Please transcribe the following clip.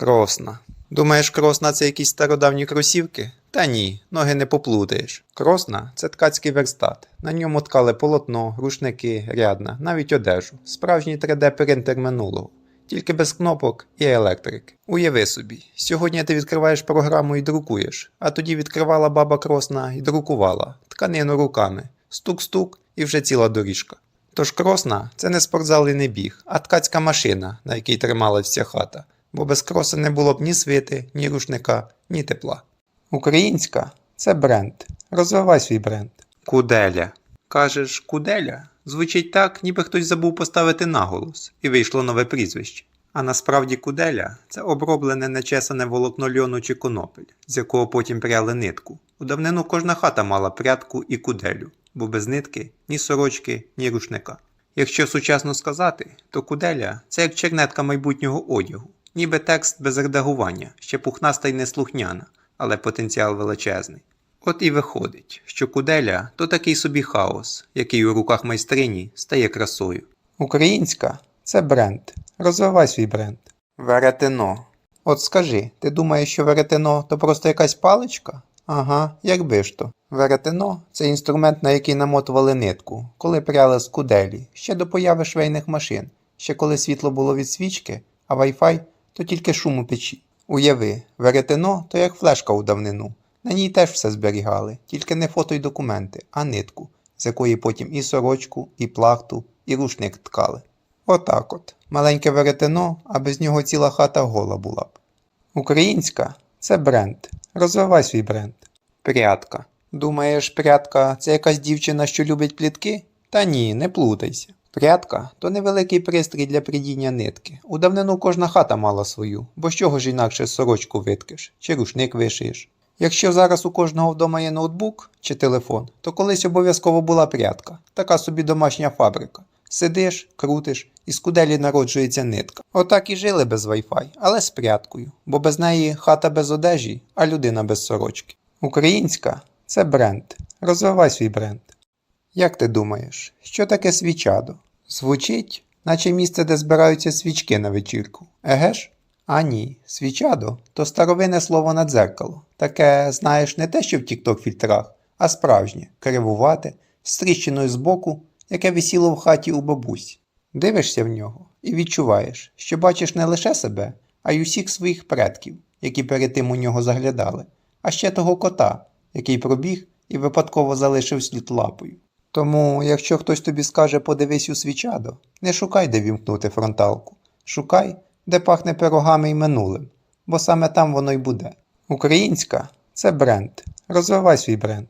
Кросна. Думаєш, кросна це якісь стародавні кросівки? Та ні, ноги не поплутаєш. Кросна це ткацький верстат. На ньому ткали полотно, рушники, рядна, навіть одежу. Справжній 3D-принтер минулого. Тільки без кнопок і електрики. Уяви собі, сьогодні ти відкриваєш програму і друкуєш, а тоді відкривала баба кросна і друкувала тканину руками. Стук-стук і вже ціла доріжка. Тож кросна це не спортзал і не біг, а ткацька машина, на якій трималась вся хата, бо без кроса не було б ні свити, ні рушника, ні тепла. Українська це бренд. Розвивай свій бренд. Куделя. Кажеш, куделя? Звучить так, ніби хтось забув поставити наголос, і вийшло нове прізвище. А насправді куделя це оброблене нечесане волокно льону чи конопель, з якого потім пряли нитку. У давнину кожна хата мала прядку і куделю, бо без нитки ні сорочки, ні рушника. Якщо сучасно сказати, то куделя це як чернетка майбутнього одягу, ніби текст без редагування, ще пухнаста й неслухняна, але потенціал величезний. От і виходить, що куделя то такий собі хаос, який у руках майстрині стає красою. Українська це бренд. Розвивай свій бренд. Веретено. От скажи, ти думаєш, що веретено то просто якась паличка? Ага, якби ж то. Веретено це інструмент, на який намотували нитку, коли пряли з куделі, ще до появи швейних машин, ще коли світло було від свічки, а Wi-Fi то тільки шум у печі. Уяви, веретено то як флешка у давнину. На ній теж все зберігали, тільки не фото й документи, а нитку, з якої потім і сорочку, і плахту, і рушник ткали. Отак от. Маленьке веретено, а без нього ціла хата гола була б. Українська це бренд. Розвивай свій бренд. Прядка. Думаєш, прядка це якась дівчина, що любить плітки? Та ні, не плутайся. Прядка то невеликий пристрій для придіння нитки. У давнину кожна хата мала свою, бо з чого ж інакше сорочку виткиш чи рушник вишиєш. Якщо зараз у кожного вдома є ноутбук чи телефон, то колись обов'язково була прядка, така собі домашня фабрика. Сидиш, крутиш, і з куделі народжується нитка. Отак і жили без Wi-Fi, але з прядкою, бо без неї хата без одежі, а людина без сорочки. Українська це бренд. Розвивай свій бренд. Як ти думаєш, що таке свічадо? Звучить, наче місце, де збираються свічки на вечірку. Еге ж? А ні, свічадо то старовинне слово на дзеркало. Таке, знаєш, не те, що в тікток фільтрах, а справжнє, кривувате, з тріщиною збоку, яке висіло в хаті у бабусі. Дивишся в нього і відчуваєш, що бачиш не лише себе, а й усіх своїх предків, які перед тим у нього заглядали, а ще того кота, який пробіг і випадково залишив слід лапою. Тому, якщо хтось тобі скаже подивись у свічадо, не шукай, де вімкнути фронталку. Шукай, де пахне пирогами й минулим, бо саме там воно й буде. Українська це бренд. Розвивай свій бренд.